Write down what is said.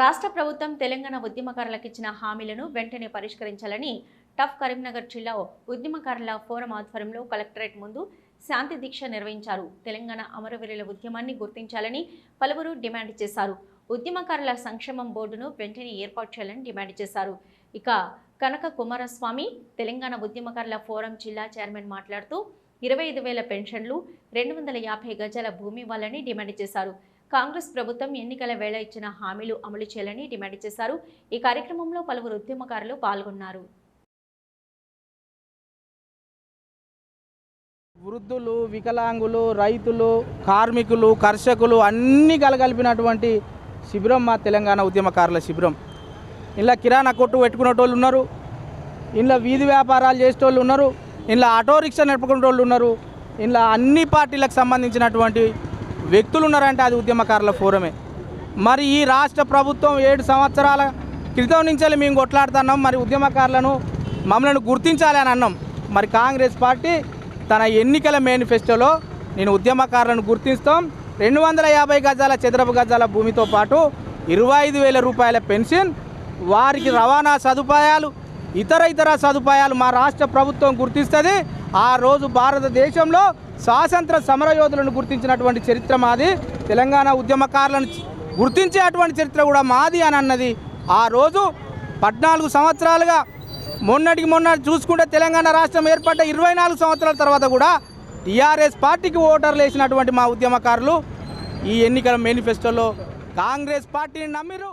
రాష్ట్ర ప్రభుత్వం తెలంగాణ ఉద్యమకారులకు ఇచ్చిన హామీలను వెంటనే పరిష్కరించాలని టఫ్ కరీంనగర్ జిల్లా ఉద్యమకారుల ఫోరం ఆధ్వర్యంలో కలెక్టరేట్ ముందు శాంతి దీక్ష నిర్వహించారు. తెలంగాణ అమరవీరుల ఉద్యమాన్ని గుర్తించాలని పలువురు డిమాండ్ చేశారు. ఉద్యమకారుల సంక్షేమం బోర్డును వెంటనే ఏర్పాటు చేయాలని డిమాండ్ చేశారు. ఇక కనక కుమారస్వామి తెలంగాణ ఉద్యమకారుల ఫోరం జిల్లా చైర్మన్ మాట్లాడుతూ ఇరవై ఐదు వేల పెన్షన్లు రెండు వందల యాభై గజాల భూమి ఇవ్వాలని డిమాండ్ చేశారు. కాంగ్రెస్ ప్రభుత్వం ఎన్నికల వేళ ఇచ్చిన హామీలు అమలు చేయాలని డిమాండ్ చేశారు. ఈ కార్యక్రమంలో పలువురు ఉద్యమకారులు పాల్గొన్నారు. వృద్ధులు వికలాంగులు రైతులు కార్మికులు కర్షకులు అన్నీ కలగలిపినటువంటి శిబిరం మా తెలంగాణ ఉద్యమకారుల శిబిరం. ఇలా కిరాణా కొట్టు పెట్టుకునేటోళ్ళు ఉన్నారు. ఇలా వీధి వ్యాపారాలు చేసేటోళ్ళు ఉన్నారు. ఇలా ఆటో రిక్షా నడుపుకునే వాళ్ళు ఉన్నారు. ఇలా అన్ని పార్టీలకు సంబంధించినటువంటి వ్యక్తులు ఉన్నారంటే అది ఉద్యమకారుల ఫోరమే. మరి ఈ రాష్ట్ర ప్రభుత్వం ఏడు సంవత్సరాల క్రితం నుంచి మేము కొట్లాడుతున్నాం మరి ఉద్యమకారులను మమ్మల్ని గుర్తించాలి అని అన్నాం. మరి కాంగ్రెస్ పార్టీ తన ఎన్నికల మేనిఫెస్టోలో నేను ఉద్యమకారులను గుర్తిస్తాం. రెండు వందల యాభై గజాల చదరపు గజాల భూమితో పాటు ఇరవై ఐదు వేల రూపాయల పెన్షన్ వారికి రవాణా సదుపాయాలు ఇతర ఇతర సదుపాయాలు మా రాష్ట్ర ప్రభుత్వం గుర్తిస్తుంది. ఆ రోజు భారతదేశంలో స్వాతంత్ర సమరయోధులను గుర్తించినటువంటి చరిత్ర మాది. తెలంగాణ ఉద్యమకారులను గుర్తించే అటువంటి చరిత్ర కూడా మాది అని అన్నది. ఆ రోజు పద్నాలుగు సంవత్సరాలుగా మొన్నటికి మొన్న చూసుకుంటే తెలంగాణ రాష్ట్రం ఏర్పడ్డ ఇరవై నాలుగు సంవత్సరాల తర్వాత కూడా టీఆర్ఎస్ పార్టీకి ఓటర్లు వేసినటువంటి మా ఉద్యమకారులు. ఈ ఎన్నికల మేనిఫెస్టోలో కాంగ్రెస్ పార్టీని నమ్మిరు